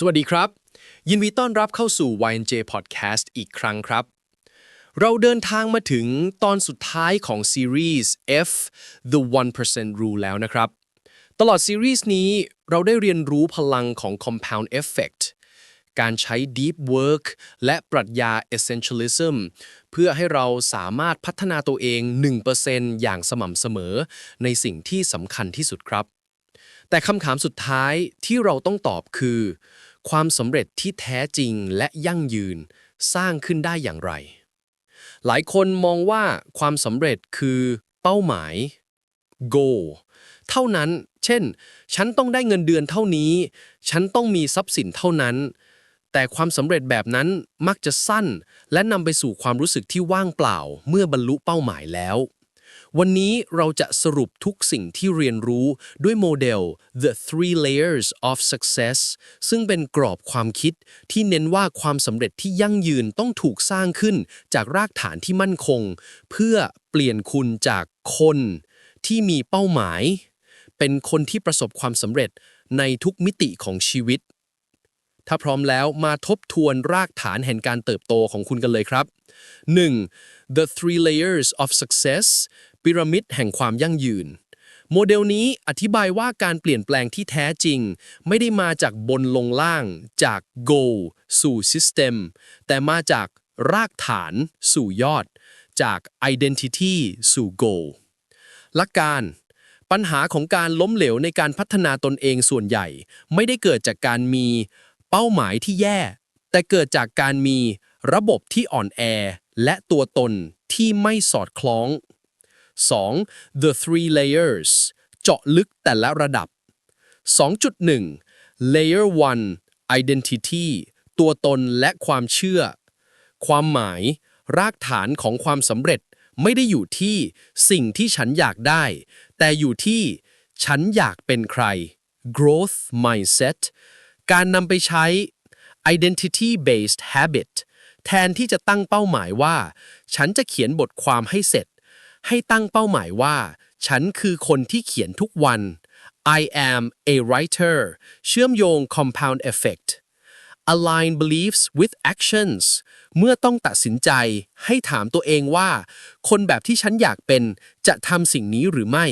สวัสดีครับ ยินดีต้อนรับเข้าสู่ YNJ Podcast อีกครั้งครับ เราเดินทางมาถึงตอนสุดท้ายของซีรีส์ F The 1% Rule แล้วนะครับ ตลอดซีรีส์นี้เราได้เรียนรู้พลังของ Compound Effect การใช้ Deep Work และปรัชญา Essentialism เพื่อให้เราสามารถพัฒนาตัวเอง 1%อย่างสม่ำเสมอ ในสิ่งที่สำคัญที่สุดครับ แต่คำถามสุดท้ายที่เราต้องตอบคือ ความสำเร็จที่แท้จริงและยั่งยืนสร้างขึ้นได้อย่างไร หลายคนมองว่าความสำเร็จคือเป้าหมาย goal เท่านั้น เช่น ฉันต้องได้เงินเดือนเท่านี้ ฉันต้องมีทรัพย์สินเท่านั้น แต่ความสำเร็จแบบนั้นมักจะสั้น และนำไปสู่ความรู้สึกที่ว่างเปล่า เมื่อบรรลุเป้าหมายแล้ว วันนี้เราจะสรุปทุกสิ่งที่เรียนรู้ด้วยโมเดล The Three Layers of Success ซึ่งเป็นกรอบความคิดที่เน้นว่าความสำเร็จที่ยั่งยืนต้องถูกสร้างขึ้นจากรากฐานที่มั่นคง เพื่อเปลี่ยนคุณจากคนที่มีเป้าหมาย เป็นคนที่ประสบความสำเร็จในทุกมิติของชีวิต ถ้าพร้อมแล้วมาทบทวนรากฐานแห่งการเติบโตของคุณกันเลยครับ 1. The three layers of success พีระมิดแห่งความยั่งยืน โมเดลนี้อธิบายว่าการเปลี่ยนแปลงที่แท้จริง ไม่ได้มาจากบนลงล่าง จาก go สู่ system แต่มาจากรากฐาน สู่ยอด จาก identity สู่ goal หลักการปัญหาของการล้มเหลวในการพัฒนาตนเองส่วนใหญ่ ไม่ได้เกิดจากการมีเป้าหมายที่แย่ แต่เกิดจากการมีระบบที่อ่อนแอ และตัวตนที่ไม่สอดคล้อง 2. The three layers เจาะลึกแต่ละระดับ 2.1 Layer 1 Identity ตัวตนและความเชื่อ ความหมาย รากฐานของความสำเร็จไม่ได้อยู่ที่สิ่งที่ฉันอยากได้ แต่อยู่ที่ฉันอยากเป็นใคร growth mindset การนำไปใช้ identity based habit แทนที่จะตั้งเป้าหมายว่า ฉันจะเขียนบทความให้เสร็จ ให้ตั้งเป้าหมายว่า ฉันคือคนที่เขียนทุกวัน I am a writer เชื่อมโยง compound effect align beliefs with actions เมื่อต้องตัดสินใจให้ถามตัวเองว่า คนแบบที่ฉันอยากเป็นจะทำสิ่งนี้หรือไม่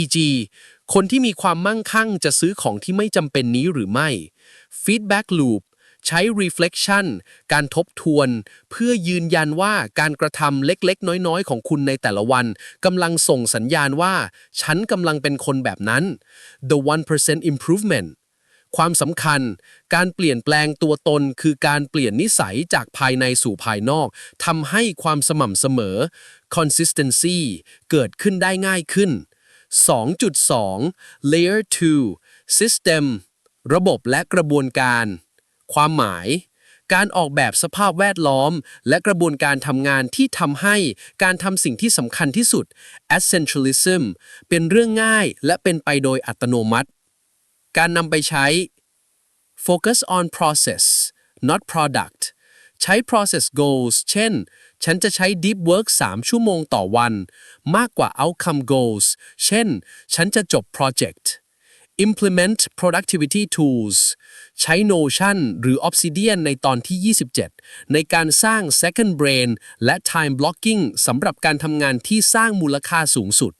e.g. คนที่มีความมั่งคั่งจะซื้อของที่ไม่จำเป็นนี้หรือไม่ feedback loop ใช้ reflection การทบทวน เพื่อยืนยันว่าการกระทำเล็กๆ น้อยๆ ของคุณในแต่ละวันกำลังส่งสัญญาณว่า ฉันกำลังเป็นคนแบบนั้น the 1% improvement ความสำคัญ การเปลี่ยนแปลงตัวตนคือการเปลี่ยนนิสัยจากภายในสู่ภายนอกทำให้ความสม่ำเสมอ consistency เกิดขึ้นได้ง่ายขึ้น 2.2 layer 2 system ระบบและกระบวนการ ความหมาย การออกแบบสภาพแวดล้อม และกระบวนการทำงานที่ทำให้การทำสิ่งที่สำคัญที่สุด essentialism เป็นเรื่องง่ายและเป็นไปโดยอัตโนมัติ การนำไปใช้ focus on process not product ใช้ process goals เช่น ฉันจะใช้ deep work 3 ชั่วโมงต่อวัน มากกว่า outcome goals เช่น ฉันจะจบ project implement productivity tools ใช้ Notion หรือ Obsidian ในตอนที่ 27 ในการสร้าง second brain และ time blocking สำหรับการทำงานที่สร้างมูลค่าสูงสุด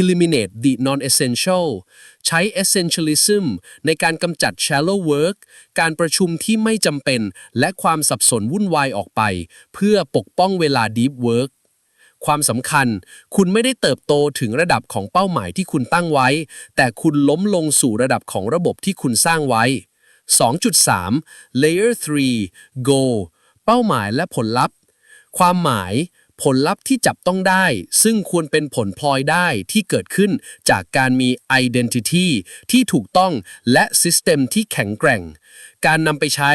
eliminate the non-essential ใช้ essentialism ในการกำจัด shallow work การประชุมที่ไม่จำเป็น และความสับสนวุ่นวายออกไป เพื่อปกป้องเวลา deep work ความสำคัญ คุณไม่ได้เติบโตถึงระดับของเป้าหมายที่คุณตั้งไว้ แต่คุณล้มลงสู่ระดับของระบบที่คุณสร้างไว้ 2.3 layer 3 go เป้าหมายและผลลัพธ์ ความหมายผลลัพธ์ที่จับต้องได้ ซึ่งควรเป็นผลพลอยได้ที่เกิดขึ้นจากการมี identity ที่ถูกต้องและ system ที่แข็งแกร่ง การนำไปใช้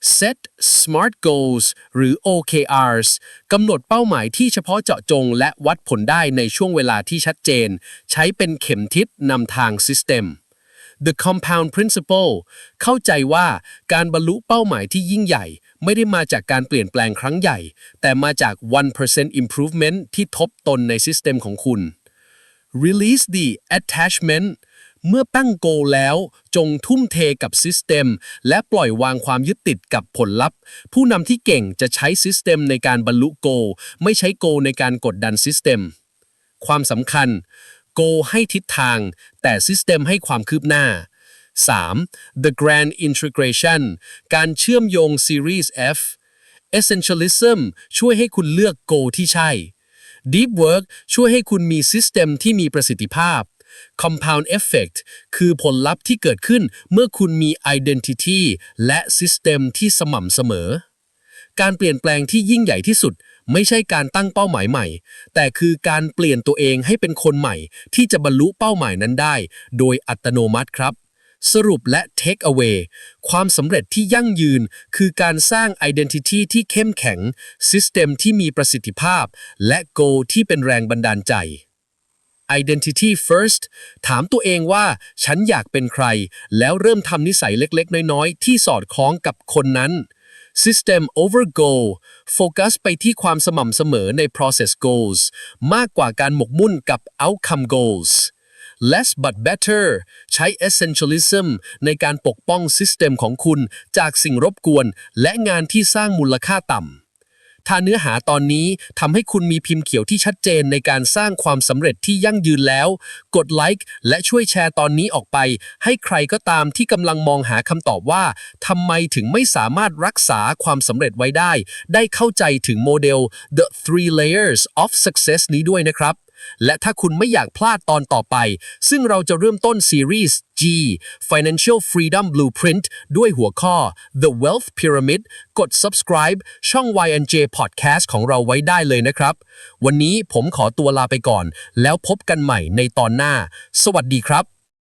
set smart goals หรือ OKRs กำหนดเป้าหมายที่เฉพาะเจาะจงและวัดผลได้ในช่วงเวลาที่ชัดเจน ใช้เป็นเข็มทิศนำทาง system The compound principle เข้าใจว่าการบรรลุเป้าหมายที่ยิ่งใหญ่ ไม่ได้มาจากการเปลี่ยนแปลงครั้งใหญ่ แต่มาจาก 1% improvement ที่ทบตนใน system ของคุณ Release the attachment เมื่อตั้งโกแล้วจงทุ่มเทกับซิสเต็มและปล่อยวางความยึดติดกับผลลัพธ์ ผู้นำที่เก่งจะใช้ซิสเต็มในการบรรลุโก ไม่ใช้โกในการกดดันซิสเต็มความสำคัญ โกให้ทิศทาง แต่ซิสเต็มให้ความคืบหน้า 3. The Grand Integration การเชื่อมโยง Series F Essentialism ช่วยให้คุณเลือก Go ที่ใช่ Deep Work ช่วยให้คุณมี System ที่มีประสิทธิภาพ Compound Effect คือผลลัพธ์ที่เกิดขึ้นเมื่อคุณมี Identity และ System ที่สม่ำเสมอ การเปลี่ยนแปลงที่ยิ่งใหญ่ที่สุด ไม่ใช่การตั้งเป้าหมายใหม่ แต่คือการเปลี่ยนตัวเองให้เป็นคนใหม่ ที่จะบรรลุเป้าหมายนั้นได้ โดยอัตโนมัติครับสรุปและ take away ความสำเร็จที่ยั่งยืน คือการสร้าง identity ที่เข้มแข็ง system ที่มีประสิทธิภาพ และ goal ที่เป็นแรงบันดาลใจ Identity first ถามตัวเองว่าฉันอยากเป็นใคร แล้วเริ่มทำนิสัยเล็กๆ น้อยๆ ที่สอดคล้องกับคนนั้น System over goal โฟกัสไปที่ความสม่ำเสมอใน process goals มากกว่าการหมกมุ่นกับ outcome goals less but better ใช้ essentialism ในการปกป้อง system ของคุณจากสิ่งรบกวน และงานที่สร้างมูลค่าต่ำ ถ้าเนื้อหาตอนนี้ทำให้คุณมีพิมพ์เขียวที่ชัดเจนในการสร้างความสำเร็จที่ยั่งยืนแล้ว กดไลค์และช่วยแชร์ตอนนี้ออกไป ให้ใครก็ตามที่กำลังมองหาคำตอบว่าทำไมถึงไม่สามารถรักษาความสำเร็จไว้ได้ ได้เข้าใจถึงโมเดล The Three Layers of Success นี้ด้วยนะครับ และถ้าคุณไม่อยากพลาดตอนต่อไป ซึ่งเราจะเริ่มต้นซีรีส์ G Financial Freedom Blueprint ด้วยหัวข้อ The Wealth Pyramid กด subscribe ช่อง YNJ Podcast ของเราไว้ได้เลยนะครับ วันนี้ผมขอตัวลาไปก่อน แล้วพบกันใหม่ในตอนหน้า สวัสดีครับ